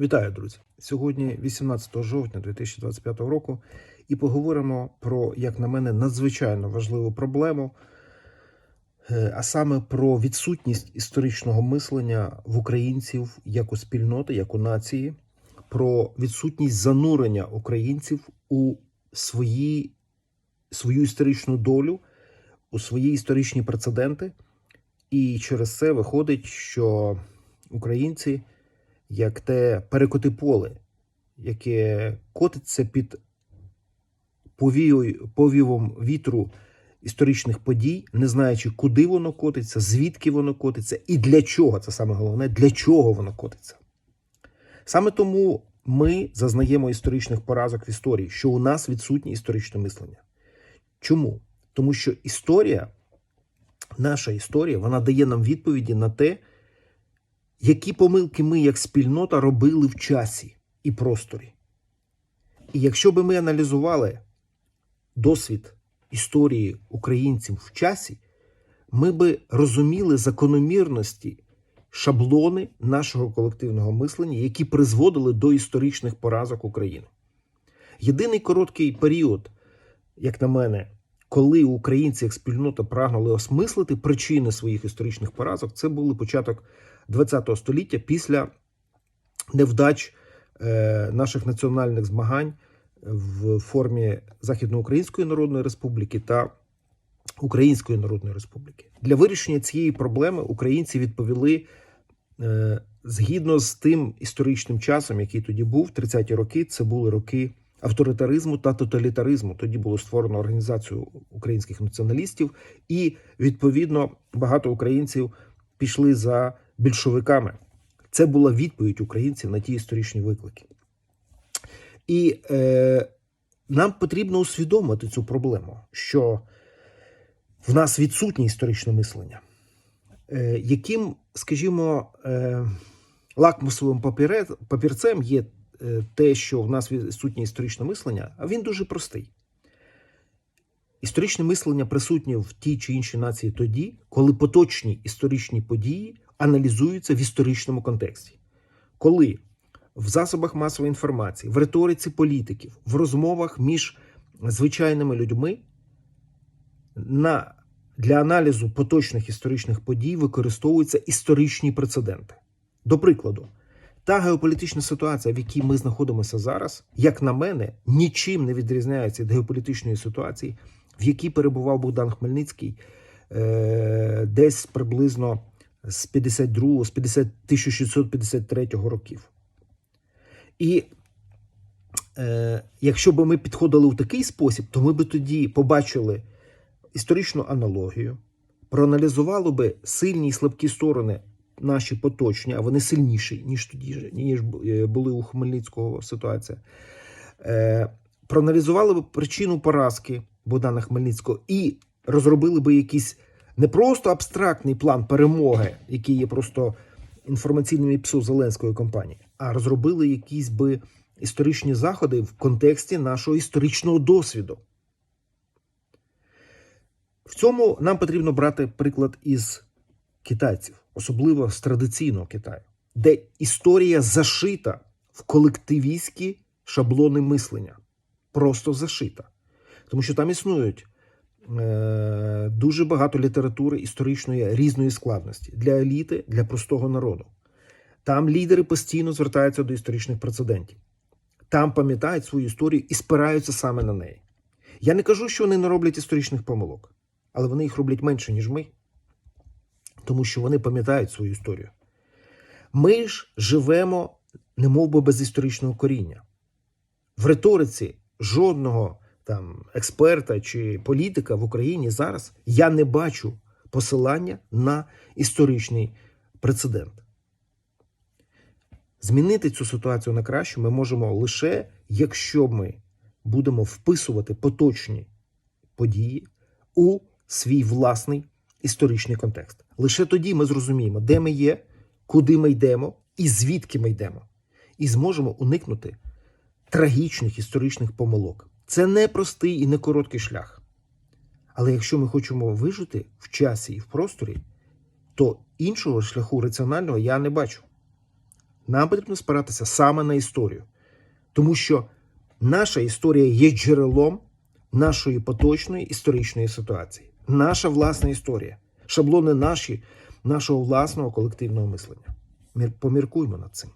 Вітаю, друзі! Сьогодні 18 жовтня 2025 року, і поговоримо про, як на мене, надзвичайно важливу проблему, е, а саме про відсутність історичного мислення в українців як у спільноти, як у нації, про відсутність занурення українців у свої, свою історичну долю, у свої історичні прецеденти. І через це виходить, що українці як те перекоти поле, яке котиться під повівом вітру історичних подій, не знаючи, куди воно котиться, звідки воно котиться і для чого це саме головне, для чого воно котиться. Саме тому ми зазнаємо історичних поразок в історії, що у нас відсутнє історичне мислення. Чому? Тому що історія, наша історія, вона дає нам відповіді на те, які помилки ми як спільнота робили в часі і просторі. І якщо би ми аналізували досвід історії українців в часі, ми би розуміли закономірності, шаблони нашого колективного мислення, які призводили до історичних поразок України. Єдиний короткий період, як на мене, коли українці як спільнота прагнули осмислити причини своїх історичних поразок, це були початок ХХ століття після невдач е, наших національних змагань в формі Західноукраїнської Народної Республіки та Української Народної Республіки. Для вирішення цієї проблеми українці відповіли е, згідно з тим історичним часом, який тоді був, 30-ті роки, це були роки авторитаризму та тоталітаризму. Тоді було створено організацію українських націоналістів, і відповідно багато українців пішли за більшовиками. Це була відповідь українців на ті історичні виклики. І е, нам потрібно усвідомити цю проблему, що в нас відсутнє історичне мислення, е, яким, скажімо, е, лакмусовим папірцем є те, що в нас відсутнє історичне мислення, а він дуже простий. Історичне мислення присутнє в тій чи іншій нації тоді, коли поточні історичні події аналізуються в історичному контексті. Коли в засобах масової інформації, в риториці політиків, в розмовах між звичайними людьми на, для аналізу поточних історичних подій використовуються історичні прецеденти. До прикладу, та геополітична ситуація, в якій ми знаходимося зараз, як на мене, нічим не відрізняється від геополітичної ситуації, в якій перебував Богдан Хмельницький е, десь приблизно з 52 з 50, 1653 років. І е, якщо б ми підходили у такий спосіб, то ми б тоді побачили історичну аналогію, проаналізували би сильні і слабкі сторони наші поточні, а вони сильніші, ніж тоді ніж були у Хмельницького ситуація. Е, проаналізували б причину поразки Богдана Хмельницького і розробили би якийсь не просто абстрактний план перемоги, який є просто інформаційним іпсу Зеленської кампанії, а розробили якісь би історичні заходи в контексті нашого історичного досвіду. В цьому нам потрібно брати приклад із китайців, особливо з традиційного Китаю, де історія зашита в колективістські шаблони мислення. Просто зашита. Тому що там існують е, дуже багато літератури історичної різної складності для еліти, для простого народу. Там лідери постійно звертаються до історичних прецедентів. Там пам'ятають свою історію і спираються саме на неї. Я не кажу, що вони не роблять історичних помилок, але вони їх роблять менше, ніж ми, тому що вони пам'ятають свою історію. Ми ж живемо, не би без історичного коріння. В риториці жодного там експерта чи політика в Україні зараз я не бачу посилання на історичний прецедент. Змінити цю ситуацію на краще ми можемо лише, якщо ми будемо вписувати поточні події у свій власний історичний контекст. Лише тоді ми зрозуміємо, де ми є, куди ми йдемо і звідки ми йдемо, і зможемо уникнути трагічних історичних помилок. Це не простий і не короткий шлях. Але якщо ми хочемо вижити в часі і в просторі, то іншого шляху раціонального я не бачу. Нам потрібно спиратися саме на історію, тому що наша історія є джерелом нашої поточної історичної ситуації. Наша власна історія, шаблони наші, нашого власного колективного мислення. Мір- Поміркуймо над цим.